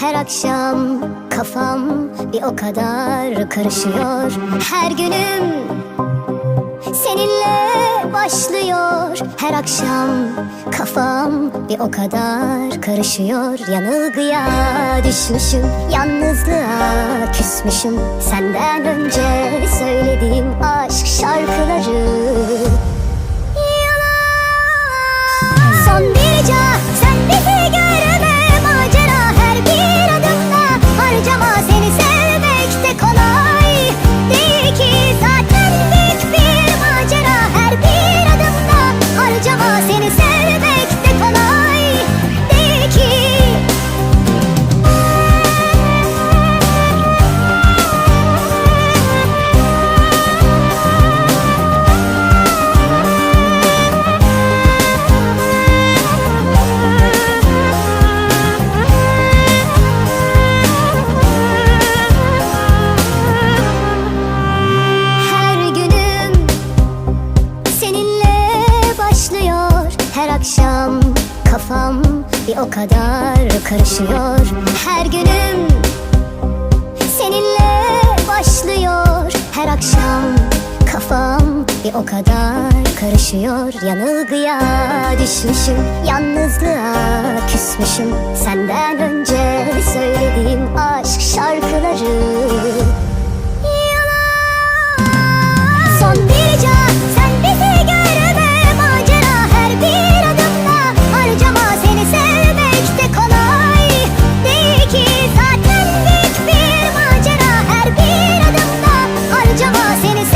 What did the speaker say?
Her akşam kafam bir o kadar karışıyor. Her günüm seninle başlıyor Her akşam kafam bir o kadar karışıyor. Yanılgıya düşmüşüm, yalnızlığa küsmüşüm. Senden önce söylediğim aşk şarkıları Her akşam kafam bir o kadar karışıyor. Her günüm seninle başlıyor. Her akşam kafam bir o kadar karışıyor. Yanılgıya düşmüşüm, yalnızlığa küsmüşüm. Senden önce söylediğim aşk sin is